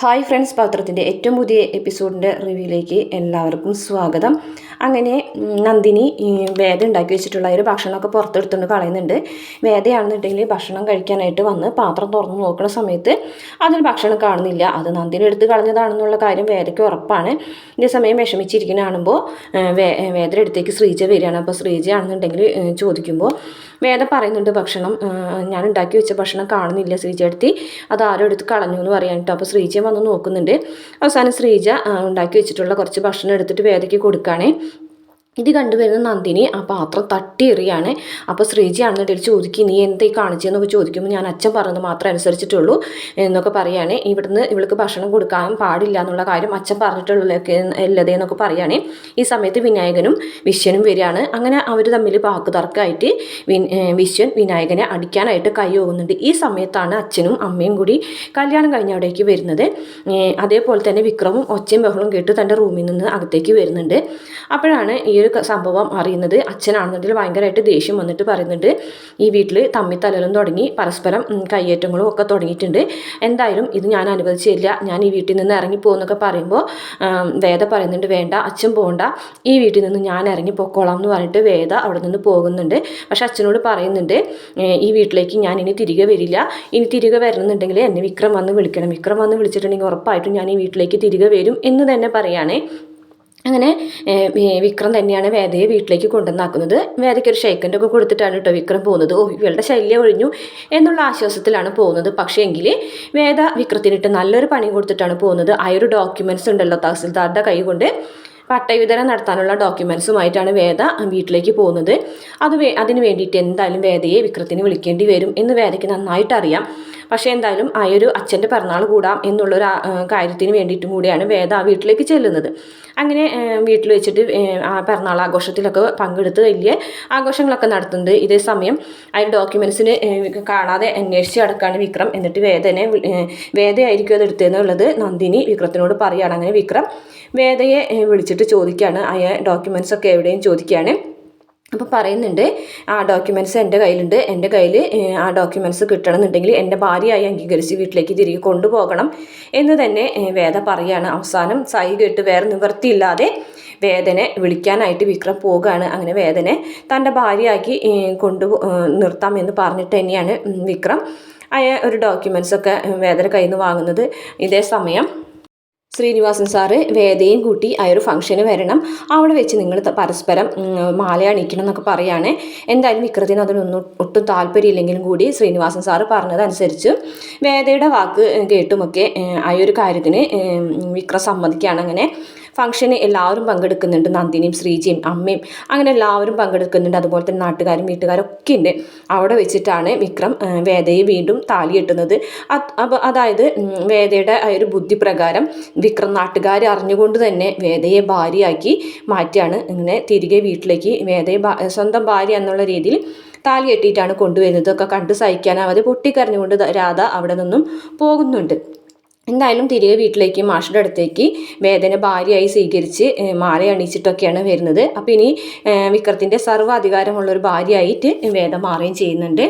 Hi friends പത്രത്തിന്റെ ഏറ്റവും പുതിയ എപ്പിസോഡിന്റെ റിവ്യൂയിലേക്ക് എല്ലാവർക്കും സ്വാഗതം. അങ്ങനെ നന്ദിനി വേദ ഉണ്ടാക്കി വെച്ചിട്ടുള്ള ഒരു ഭക്ഷണമൊക്കെ പുറത്തെടുത്തുകൊണ്ട് കളയുന്നുണ്ട്. വേദയാണെന്നുണ്ടെങ്കിൽ ഭക്ഷണം കഴിക്കാനായിട്ട് വന്ന് പാത്രം തുറന്ന് നോക്കുന്ന സമയത്ത് അതിൽ ഭക്ഷണം കാണുന്നില്ല. അത് നന്ദിനി എടുത്ത് കളഞ്ഞതാണെന്നുള്ള കാര്യം വേദയ്ക്ക് ഉറപ്പാണ്. ഇതേ സമയം വിഷമിച്ചിരിക്കുന്ന കാണുമ്പോൾ വേദയുടെ അടുത്തേക്ക് ശ്രീജ വരികയാണ്. അപ്പോൾ ശ്രീജയാണെന്നുണ്ടെങ്കിൽ ചോദിക്കുമ്പോൾ വേദ പറയുന്നുണ്ട് ഭക്ഷണം ഞാൻ ഉണ്ടാക്കി വെച്ച ഭക്ഷണം കാണുന്നില്ല ശ്രീജ എടുത്തി അത് ആരോ എടുത്ത് കളഞ്ഞു എന്ന് പറയാൻ കേട്ടോ. അപ്പോൾ ശ്രീജ വന്ന് നോക്കുന്നുണ്ട്. അവസാനം ശ്രീജ ഉണ്ടാക്കി വെച്ചിട്ടുള്ള കുറച്ച് ഭക്ഷണം എടുത്തിട്ട് വേദയ്ക്ക് കൊടുക്കുകയാണേ ഇത് കണ്ടുവരുന്ന നന്ദിനി ആ പാത്രം തട്ടി എറിയാണ്. അപ്പോൾ ശ്രീജിയാണെന്ന് തിരിച്ച് ചോദിക്കും നീ എന്തേ കാണിച്ചതെന്നൊക്കെ ചോദിക്കുമ്പോൾ ഞാൻ അച്ഛൻ പറഞ്ഞത് മാത്രമേ അനുസരിച്ചിട്ടുള്ളൂ എന്നൊക്കെ പറയുകയാണ് ഇവിടുന്ന് ഇവൾക്ക് ഭക്ഷണം കൊടുക്കാൻ പാടില്ല എന്നുള്ള കാര്യം അച്ഛൻ പറഞ്ഞിട്ടുള്ളതൊക്കെ അല്ലതേ എന്നൊക്കെ പറയുകയാണ് ഈ സമയത്ത് വിനായകനും വിശ്വനും വരികയാണ്. അങ്ങനെ അവർ തമ്മിൽ വാക്ക് തർക്കമായിട്ട് വിശ്വൻ വിനായകനെ അടിക്കാനായിട്ട് കൈ പോകുന്നുണ്ട് ഈ സമയത്താണ് അച്ഛനും അമ്മയും കൂടി കല്യാണം കഴിഞ്ഞ അവിടേക്ക് വരുന്നത്. അതേപോലെ തന്നെ വിക്രമും ഒച്ചയും ബഹളും കേട്ട് തന്റെ റൂമിൽ നിന്ന് അകത്തേക്ക് വരുന്നുണ്ട്. അപ്പോഴാണ് ഈ ക- സംഭവം അറിയുന്നത് അച്ഛനാണെന്നുണ്ടെങ്കിൽ ഭയങ്കരമായിട്ട് ദേഷ്യം വന്നിട്ട് പറയുന്നുണ്ട്. ഈ വീട്ടിൽ തമ്മി തലലും തുടങ്ങി പരസ്പരം കയ്യേറ്റങ്ങളും ഒക്കെ തുടങ്ങിയിട്ടുണ്ട്. എന്തായാലും ഇത് ഞാൻ അനുവദിച്ചില്ല. ഞാൻ ഈ വീട്ടിൽ നിന്ന് ഇറങ്ങി പോകുന്നൊക്കെ പറയുമ്പോൾ വേദ പറയുന്നുണ്ട് വേണ്ട അച്ഛൻ പോകണ്ട ഈ വീട്ടിൽ നിന്ന് ഞാൻ ഇറങ്ങി പൊക്കോളാം എന്ന് പറഞ്ഞിട്ട് വേദ അവിടെ നിന്ന് പോകുന്നുണ്ട്. പക്ഷെ അച്ഛനോട് പറയുന്നുണ്ട് ഈ വീട്ടിലേക്ക് ഞാൻ ഇനി തിരികെ വരില്ല. ഇനി തിരികെ വരണമെന്നുണ്ടെങ്കിൽ എന്നെ വിക്രം വന്ന് വിളിക്കണം. വിക്രം വന്ന് വിളിച്ചിട്ടുണ്ടെങ്കിൽ ഉറപ്പായിട്ടും ഞാൻ ഈ വീട്ടിലേക്ക് തിരികെ വരും എന്ന് തന്നെ പറയുകയാണേ അങ്ങനെ വിക്രം തന്നെയാണ് വേദയെ വീട്ടിലേക്ക് കൊണ്ടുവന്നാക്കുന്നത്. വേദയ്ക്ക് ഒരു ഷെയ്ക്കന്റെ ഒക്കെ കൊടുത്തിട്ടാണ് കേട്ടോ വിക്രം പോകുന്നത്. ഓ ഇവളുടെ ശല്യം ഒഴിഞ്ഞു എന്നുള്ള ആശ്വാസത്തിലാണ് പോകുന്നത്. പക്ഷേ എങ്കിൽ വേദ വിക്രത്തിനിട്ട് നല്ലൊരു പണി കൊടുത്തിട്ടാണ് പോകുന്നത്. ആ ഒരു ഡോക്യുമെന്റ്സ് ഉണ്ടല്ലോ തഹസിൽദാറുടെ കൈ കൊണ്ട് പട്ടയവിതരം നടത്താനുള്ള ഡോക്യുമെൻസുമായിട്ടാണ് വേദ വീട്ടിലേക്ക് പോകുന്നത്. അത് അതിന് വേണ്ടിയിട്ട് എന്തായാലും വേദയെ വിക്രത്തിന് വിളിക്കേണ്ടി വരും എന്ന് വേദയ്ക്ക് നന്നായിട്ട് അറിയാം പക്ഷേ എന്തായാലും ആ ഒരു അച്ഛന്റെ പിറന്നാൾ കൂടാം എന്നുള്ളൊരു കാര്യത്തിന് വേണ്ടിയിട്ടും കൂടിയാണ് വേദ ആ വീട്ടിലേക്ക് ചെല്ലുന്നത്. അങ്ങനെ വീട്ടിൽ വെച്ചിട്ട് ആ, പിറന്നാൾ ആഘോഷത്തിലൊക്കെ പങ്കെടുത്ത് വലിയ ആഘോഷങ്ങളൊക്കെ നടത്തുന്നുണ്ട്. ഇതേ സമയം ആ ഒരു ഡോക്യുമെൻസിന് കാണാതെ അന്വേഷിച്ച് നടക്കുകയാണ് വിക്രം. എന്നിട്ട് വേദനെ വേദയായിരിക്കും അത് എടുത്തതെന്നുള്ളത് നന്ദിനി വിക്രത്തിനോട് പറയുകയാണ് അങ്ങനെ വിക്രം വേദയെ വിളിച്ചിട്ട് ചോദിക്കുകയാണ് ആ ഡോക്യുമെൻസ് ഒക്കെ എവിടെയും ചോദിക്കുകയാണ് അപ്പോൾ പറയുന്നുണ്ട് ആ ഡോക്യുമെന്റ്സ് എന്റെ കയ്യിലുണ്ട്. എന്റെ കയ്യിൽ ആ ഡോക്യുമെന്റ്സ് കിട്ടണമെന്നുണ്ടെങ്കിൽ എന്റെ ഭാര്യയായി അംഗീകരിച്ച് വീട്ടിലേക്ക് തിരികെ കൊണ്ടുപോകണം എന്ന് തന്നെ വേദ പറയുകയാണ് അവസാനം സൈ കേട്ട് വേറെ നിവൃത്തിയില്ലാതെ വേദനെ വിളിക്കാനായിട്ട് വിക്രം പോവുകയാണ് അങ്ങനെ വേദനെ തന്റെ ഭാര്യയാക്കി കൊണ്ടു നിർത്താം എന്ന് പറഞ്ഞിട്ട് തന്നെയാണ് വിക്രം ആ ഒരു ഡോക്യുമെന്റ്സൊക്കെ വേദന കയ്യിൽ നിന്ന് വാങ്ങുന്നത്. ഇതേ സമയം ശ്രീനിവാസൻ സാറ് വേദയും കൂട്ടി ആ ഒരു ഫംഗ്ഷന് വരണം. അവിടെ വെച്ച് നിങ്ങൾ പരസ്പരം മാല അണിക്കണം എന്നൊക്കെ പറയുകയാണ് എന്തായാലും വിക്രത്തിന് അതിനൊന്നും ഒട്ടും താല്പര്യമില്ലെങ്കിലും കൂടി ശ്രീനിവാസൻ സാറ് പറഞ്ഞതനുസരിച്ച് വേദയുടെ വാക്ക് കേട്ടുമൊക്കെ ആ ഒരു കാര്യത്തിന് വിക്രം സമ്മതിക്കുകയാണ് അങ്ങനെ. ഫംഗ്ഷന് എല്ലാവരും പങ്കെടുക്കുന്നുണ്ട്. നന്ദിനിയും ശ്രീജിയും അമ്മയും അങ്ങനെ എല്ലാവരും പങ്കെടുക്കുന്നുണ്ട്. അതുപോലെ തന്നെ നാട്ടുകാരും വീട്ടുകാരും ഒക്കെ ഉണ്ട്. അവിടെ വെച്ചിട്ടാണ് വിക്രം വേദയെ വീണ്ടും താലി കെട്ടുന്നത്. അതായത് വേദയുടെ ആ ഒരു ബുദ്ധി പ്രകാരം വിക്രം നാട്ടുകാർ അറിഞ്ഞുകൊണ്ട് തന്നെ വേദയെ ഭാര്യയാക്കി മാറ്റിയാണ്. ഇങ്ങനെ തിരികെ വീട്ടിലേക്ക് വേദയെ സ്വന്തം ഭാര്യ എന്നുള്ള രീതിയിൽ താലി കെട്ടിയിട്ടാണ് കൊണ്ടുവരുന്നത്. ഒക്കെ കണ്ട് സഹിക്കാനാവാതെ പൊട്ടിക്കരഞ്ഞുകൊണ്ട് രാധ അവിടെ നിന്നും പോകുന്നുണ്ട്. എന്തായാലും തിരികെ വീട്ടിലേക്ക് മാഷിന്റെ അടുത്തേക്ക് വേദന ഭാര്യയായി സ്വീകരിച്ച് മാല അണിയിച്ചിട്ടൊക്കെയാണ് വരുന്നത്. അപ്പോൾ ഇനി വിക്രത്തിന്റെ സർവ അധികാരമുള്ള ഒരു ഭാര്യയായിട്ട് വേദ മാറുകയും ചെയ്യുന്നുണ്ട്.